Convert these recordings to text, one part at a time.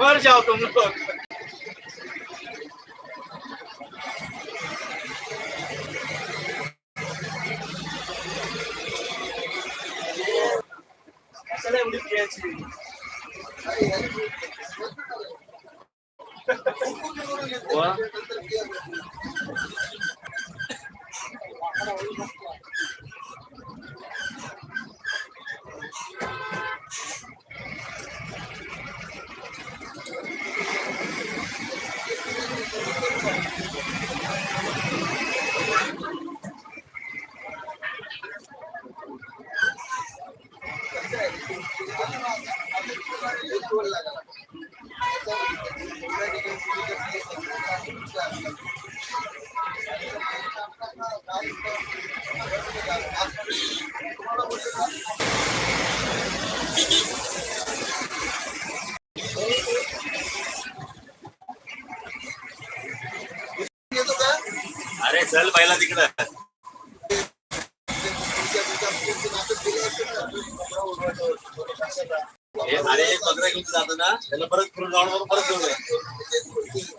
Var cevap onu अरे चल पहिला तिकडं अरे पत्र घेऊन जातो ना त्याला परत फिरून जाऊन मग परत घेऊन ये.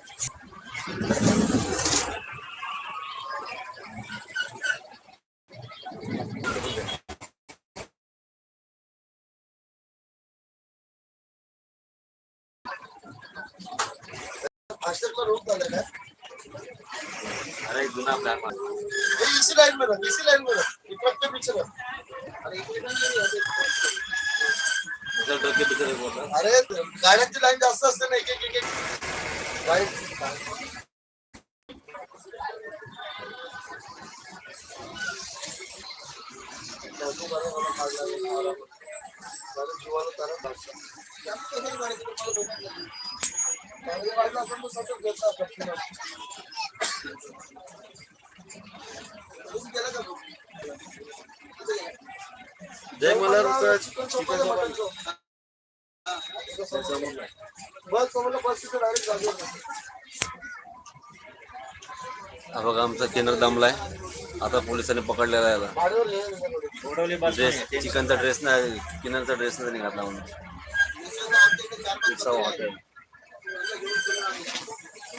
भास्कर रोड का लगा अरे गुना ब्लैक मार। इसी लाइन में रख इसी लाइन में रख ट्रक के पीछे रख अरे इकडे नाही ट्रक के पीछे रख अरे गाड्यांची लाईन जास्त असते ना एक एक एक। राईट जीवाला तारा भाषा जय मला हा बघा आमचा केंद्र दमलाय. आता पोलिसांनी पकडलेला आहे याला. ड्रेस चिकनचा ड्रेस नाही किनरचा ड्रेस नाही निघाला म्हणून. हॉटेल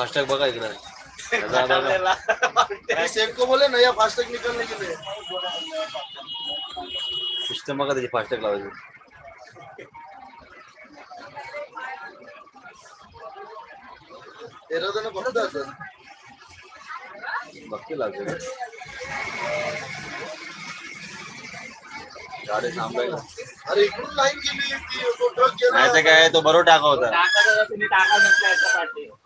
फास्टॅग बघा इकडं. त्याचा बघा. ये सेठ को बोले नया फास्टैग निकलने के लिए सिस्टम बघा त्याची फास्टॅग लावायची. तेरा जण बघत असेल बघते लागते गाडी थांबायला अरे इकडून लाईन गेली ती तो ट्रक गेला. काय तो बरोबर टाका होता? टाका तुम्ही टाका नसला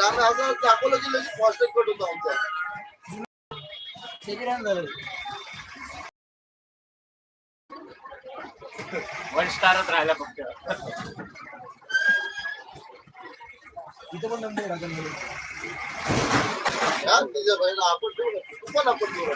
अरे आम्ही असं दाखवलं की लगेच फास्टॅग कट होतो आमचा वन स्टारच राहिला फक्त. यार तुझ्या बहिणीला आपण ठेवू पण आपण ठेवू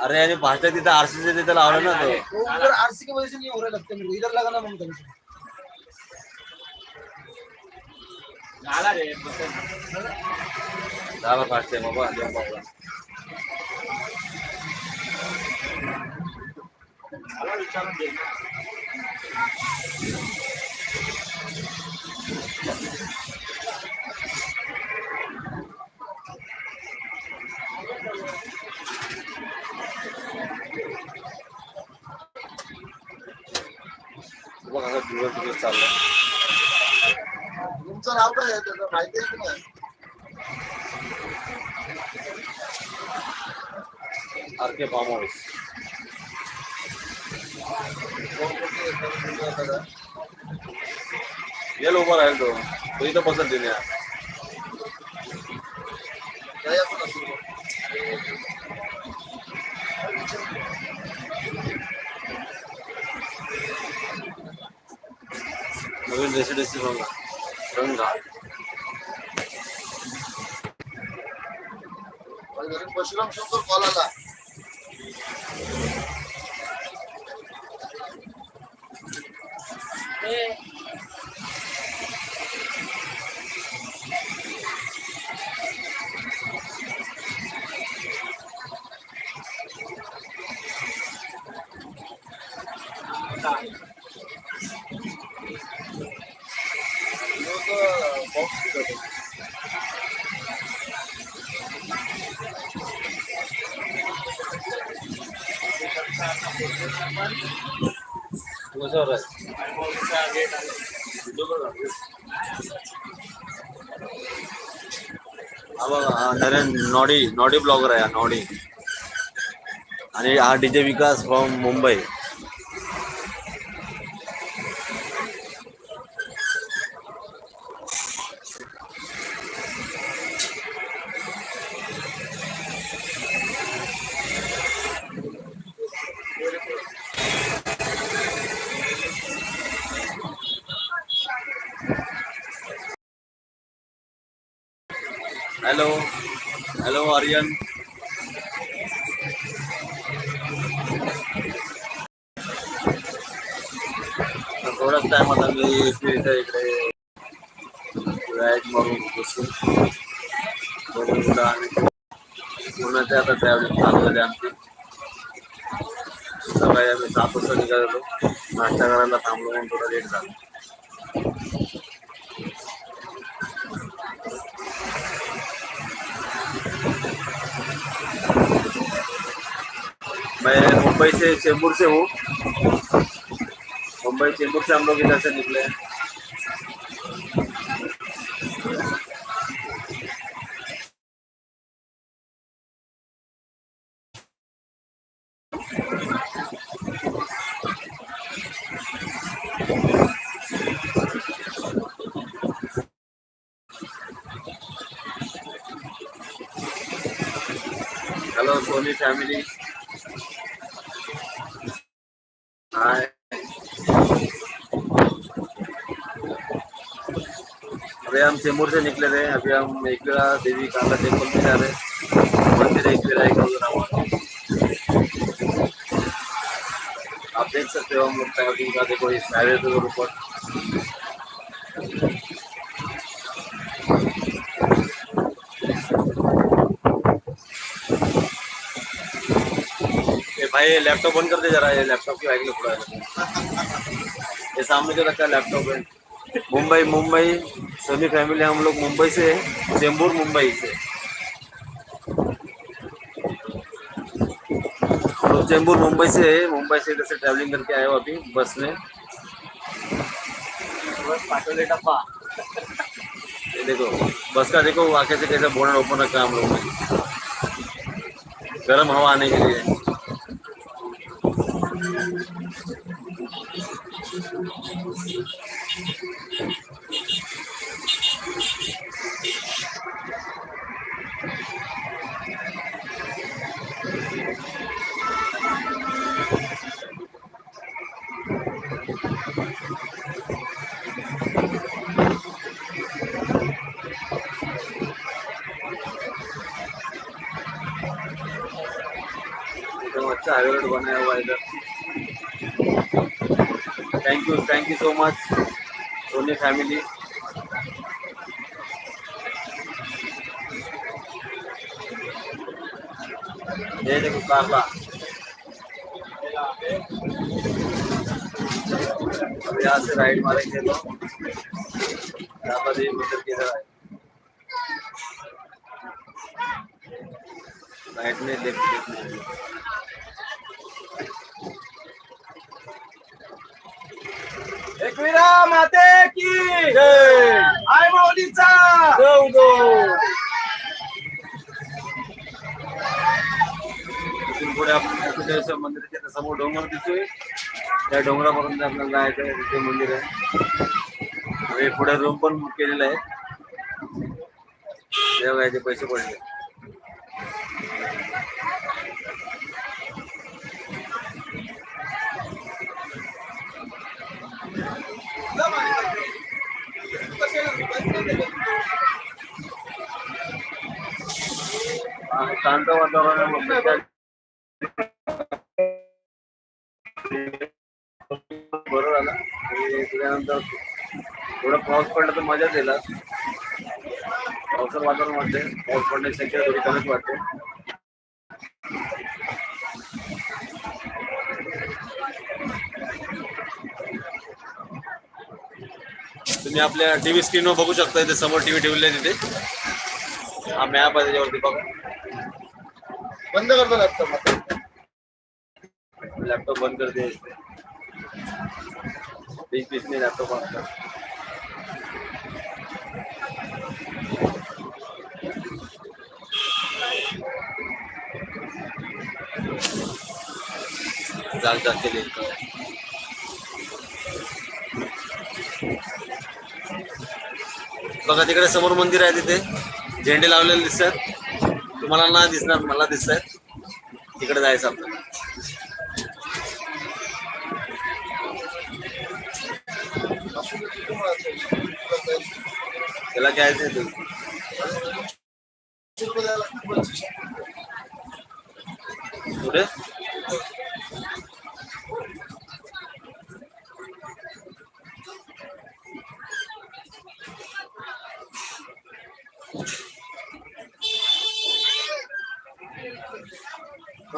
अरे आणि फास्टॅग तिथं आरसीचे तिथं लावलं ना तो. वो उधर आरसी की वजह से नहीं हो रहा लगता है मेरे को इधर लगाना मांगता है झाला रे दहा फास्टॅग बाबा देऊन बाबा. मला विचारून दे दिवस दिवस चाललाय तुमचं नाव काय आहे? त्याचं माहिती आहे की नाही? आर के फार्म हाऊस येल उभा राहील तो. तो इथं बसत ఇటువంటి డ్రెస్ డ్రెస్ రెండు కాదు परशुराम शंकर कॉल आला कशावर आहे नॉडी नॉडी ब्लॉगर आहे हा नॉडी. आणि हा DJ Vikas from Mumbai. Hello hello Aryan तर थोडाच टाइम आता मी इथे इकडे राईट मारून बसून बघून कुठं आम्ही पुण्याचे आता ट्रॅव्हलिंग चालू झाली आमची सकाळी आम्ही सात वाजता निघालो नाश्ता करायला थांबलो म्हणून थोडा लेट झाला मैं मुंबई से चेंबूर से हूँ मुंबई चेंबूर से हम लोग इधर से निकले हैं हेलो सोनी फैमिली अभी हम चेंबूर से निकले थे, अभी हम एकविरा देवी काला टेंपल में जा रहे हैं। मंदिर एकविरा एक आप देख सकते हो हम लोग ट्रैवलिंग का देखो, इस हाईवे के ऊपर भाई लैपटॉप बंद कर दे जरा ये लैपटॉप की आगे थोड़ा ये सामने जो रखा है लैपटॉप है। मुंबई मुंबई। सभी फैमिली हम लोग मुंबई से है चेंबूर मुंबई से। लोग चेंबूर मुंबई से है मुंबई से इधर से ट्रैवलिंग करके आए हो अभी बस में। बस ये देखो बस का देखो आगे से कैसे बोनट ओपन रखा है हम लोग ने। गर्म हवा आने के लिए। सो मच सोनी फैमिली ये देखो कारला अब यहाँ से राइड मारेंगे तो यहाँ पर देवी मंदिर किधर आए। राइट में लेफ़्ट लेफ़्ट में एकविरा माते की आय माऊलीचा इथून पुढे आपण कुठे मंदिराच्या समोर डोंगर दिसतोय. त्या डोंगरापर्यंत आपल्याला जायचं आहे तिथे मंदिर आहे. पुढे रूम पण बुक केलेला आहे. देवायचे पैसे पडले. शांत वातावरण आहे मस्त त्या- बरोबर आला आणि त्याच्यानंतर थोडा पाऊस पडला तर मजाच येईल पावसाचं वातावरण वाटते पाऊस पडण्याची शक्यता थोडी कमीच वाटते तुम्ही आपल्या टी व्ही स्क्रीनवर बघू शकता इथे समोर टी व्ही ठेवले तिथे. हा मॅप आहे त्याच्यावरती बघा. बंद करतो लॅपटॉप लॅपटॉप बंद करते. पीस पीस नाही लॅपटॉप आपला चाल चाल केले. बघा तिकडे समोर मंदिर आहे तिथे. झेंडे लावलेले दिसतात. तुम्हाला ना दिसणार मला दिसत आहेत तिकडे जायचं आपल्याला. त्याला काय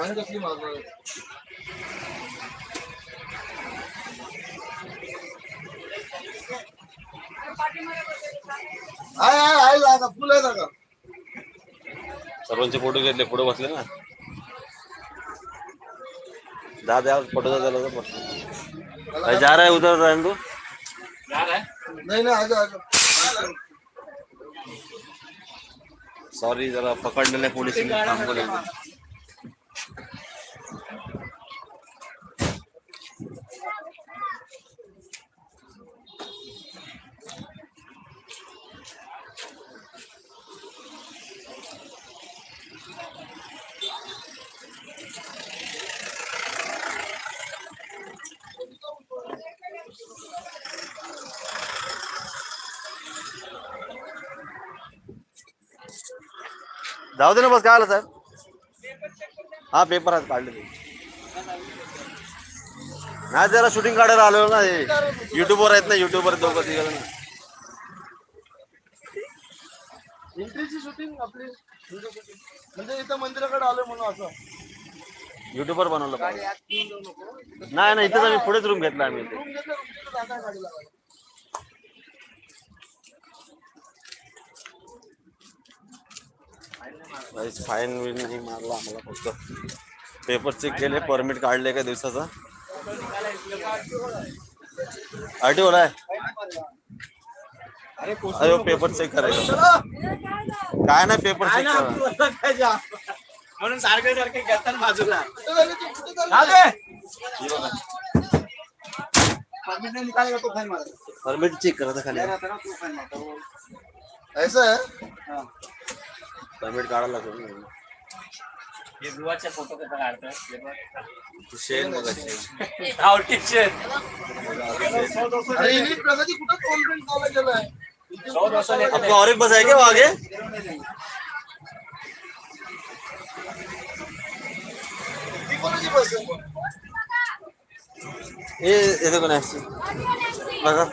नाही कसली मागणार आहे आहे आहे जागा फुल आहे जागा सर्वांचे फोटो घेतले फोटो बसले ना. दहा द्या फोटो द्यायला भाई जा रहा है उधर रहने दो नाही नाही आजा आजा सॉरी जरा पकडलेले पोलीस काम को जाऊ दे ना बस काय आलं साहेब हा पेपर आहेत काढले. नाही जरा शूटिंग काढायला आलो ना हे युट्यूबवर आहेत ना युट्यूबवर दोघं तिघ एंट्रीची शूटिंग आपली video shooting. म्हणजे इथं मंदिराकडे आलोय म्हणून असं युट्यूबवर बनवलं पाहिजे. नाही नाही इथेच आम्ही पुढेच रूम घेतला आम्ही इथे रूम घेतलं गाडी लावायला. फाईन विन नाही मारला आम्हाला फक्त. पेपर चेक केले परमिट काढले एका दिवसाचा. आरटीओ आहे? अरे पेपर चेक करायचं. काय नाही पेपर चेक करा म्हणून सारखे सारखे घेतात बाजूला. परमिट चेक करा खाली. ऐसा है. तबीयत काढायला हे दुवाच्या फ़ोटो कसं काढतात तो शेर मग शेर शेर अरे इंग्लिश प्रगती कुठं कोण पण कॉलेज आहे अब और एक बस आएगा वो आगे। ये ये देखो नैसी बघा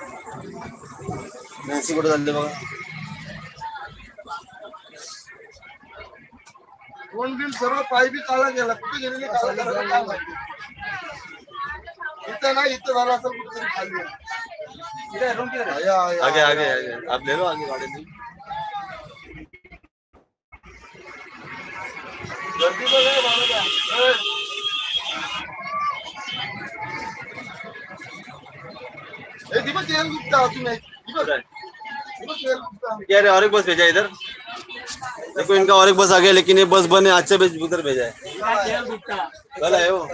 नैसी डाल दे बगा कोण बिल सर्व पाय बी काळा गेला कुठे गेलेली काय माहिती इथं नाही इथं झालं असं कुठेतरी खाली है। आगे आगे आगे। आप ले लो आगे गाड़ी में। गर्दी बघा बाळाला. ए. ए, दीपक गुप्ता तुम्ही दीपक दीपक गुप्ता क्या रे और एक बस भेजा इधर। देखो इनका और एक बस आ गया लेकिन ये बस बने आज से उधर भेजा है। कल है? वो